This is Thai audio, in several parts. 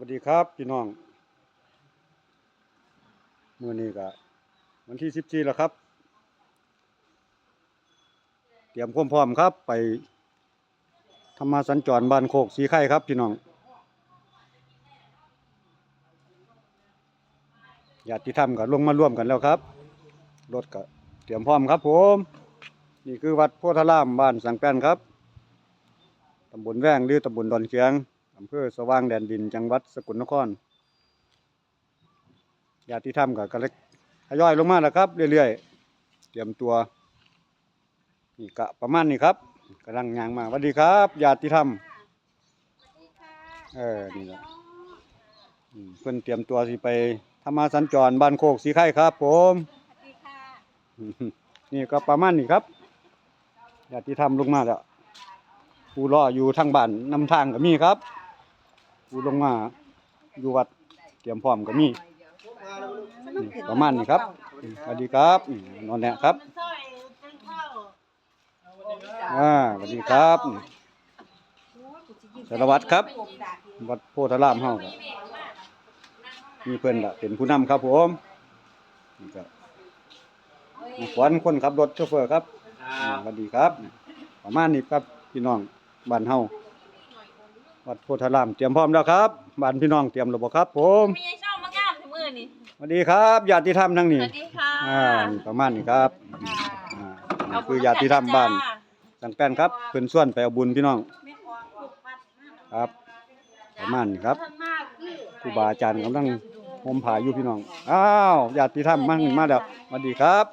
วัสดีครับพี่น้องเมื่อนี้ก็วันที่สิบสี่แล้วครับ เตรียมความพร้อมครับ ไปธรรมาสัญจรบ้านโคกสีไข่ครับพี่น้องญาติธรรมก็ลงมาร่วมกันแล้วครับรถก็เตรียมพร้อมครับ ผม นี่คือวัดโพธารามบ้านสังแป้นครับตำบลแว้งหรือตำบลดอนเคียง อำเภอสว่างแดนดิน จังหวัดสกลนครญาติธรรมกับกระเล็กทยอยลงมาแล้วครับ เรื่อยๆ เตรียมตัวนี่กะประมาณนี้ครับกำลังยางมาสวัสดีครับญาติธรรมเออนี่แหละอืมเพิ่นเตรียมตัวสิไปธรรมาสัญจรบ้านโคกสีไข่ครับ ผมสวัสดีค่ะนี่ก็ประมาณนี้ครับญาติธรรมลงมาแล้วผู้รออยู่ทางบ้านนำทางก็มีครับ ผู้ลงมาอยู่วัดเตรียมพร้อมก็มีนี่ประมาณนี้ครับอืมสวัสดีครับอืมนอนแนะครับซอยเป็นข้าวอ่าสวัสดีครับอืมสารวัตรครับ วัดโพธารามเฮาก็มีเพิ่นละเป็นผู้นำครับผมนี่ก็มีขวัญคนขับรถโชเฟอร์ครับอืมสวัสดีครับ ประมาณนี้ครับพี่น้องบ้านเฮา วัดโพธารามเตรียมพร้อมแล้วครับบ้านพี่น้องเตรียมแล้วบ่ครับ ผมมีไอ้ช่องมะงามถึงมือนี่สวัสดีครับญาติธรรมทั้งสนี้วัสดีค่ะอ่านี่ประมาณนี้ครับอ่านี่คือญาติธรรมบ้านสังแป้นครับเพิ่นส่วนไปเอาบุญพี่น้องไม่ออกถูกปัดมากครับ ประมาณนี้ครับท่านมากคือครูบาอาจารย์กำลังห่มผ้าอยู่พี่น้องอ้าวญาติธรรมมาขึ้นมาแล้วสวัสดีครับ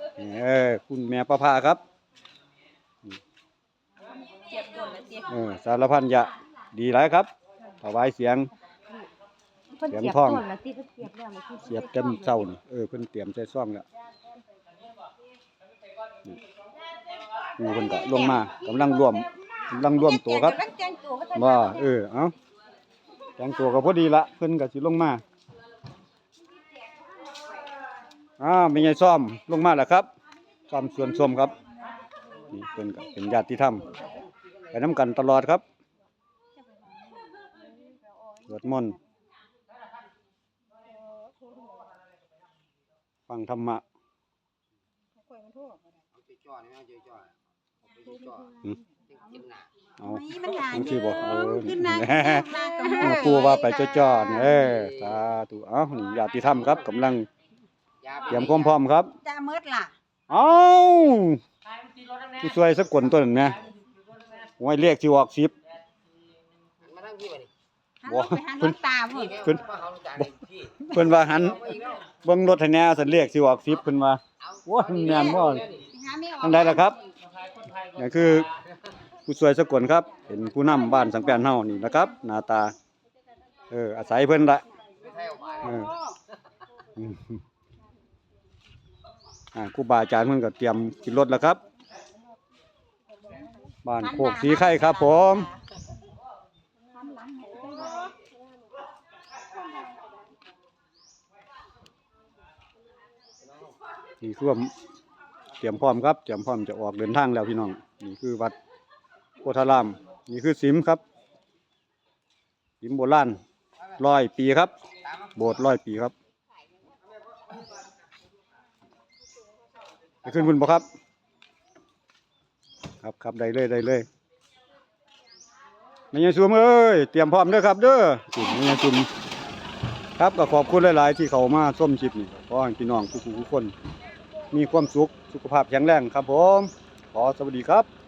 เออคุณแม่ประภาครับ เจ็บโดนแล้วเจ็บ เออสารพันยะ ดีหลายครับถวายเสียงเสียงท่องแล้วที่เสียบแล้วมันคือเสียบเต็มเศร้านี่เออเพิ่นเตรียมใส่ซ่องแล้วนี่เพิ่นก็ลงมากำลังร่วมกำลังร่วมตัวครับแจ้งตัวว่าท่านว่าเออเอ้าแต่งตัวก็พอดีละเพิ่นก็สิลงมาอ้าวเป็นไงซ่อมลงมาแล้วครับซ่อมสวนส้มครับนี่เพิ่นก็เป็นญาติธรรมไปน้ำกันตลอดครับส วดมนต์ฟังธรรมะจ่อนี่นะจ่อจ่อจ่ออืมจิ้มหนาเอานี่มันหนาจังซี่บ่เออขึ้นนะแหน่ปูว่าไปจ้อๆนี่เออสาธุเอ้านี่ญาติธรรมครับกำลังเตรียมความพร้อมครับจะเมิดล่ะเอ้าผู้ช่วยสักคนตัวนั้นแหมไว้เรียกสิออกสิบมาทั้งพี่วะนี่ หันลงไปหันน้ำตาพุ่นขึ้นมาเขาจานพี่เพิ่นว่าหันมาอีกแล้วเบิ่งรถให้แหน่สันเรียกสิออกสิบเพิ่นว่าโอ้ยแม่นบ่หาไม่ออกทางใดล่ะครับ นี่คือผู้ช่วยสกลครับเป็นผู้นำบ้านสังแปนเฮานี่นะครับหน้าตา เอออาศัยเพิ่นละไม่ใช่ออกมาเอออืมอ่าครูบาอาจารย์เพิ่นก็เตรียมขึ้นรถแล้วครับ บ้านโคกสีไข่ครับผม นี่คือว่าเตรียมพร้อมครับเตรียมพร้อมจะออกเดินทางแล้วพี่น้อง นี่คือวัดโพธาราม นี่คือสิมครับ สิมโบราณร้อยปีครับ โบสถ์ร้อยปีครับไปขึ้นบุญบ่ครับ ครับครับได้เลยได้เลยแม่ยายซุมเอ้ยเตรียมพร้อมเด้อครับ เด้อสิแม่ยายซุมครับก็ขอบคุณหลาย ๆ ที่เขามาส้มชิปนี่ขอให้พี่น้องทุกๆคน มีความสุข สุขภาพแข็งแรงครับผม ขอสวัสดีครับ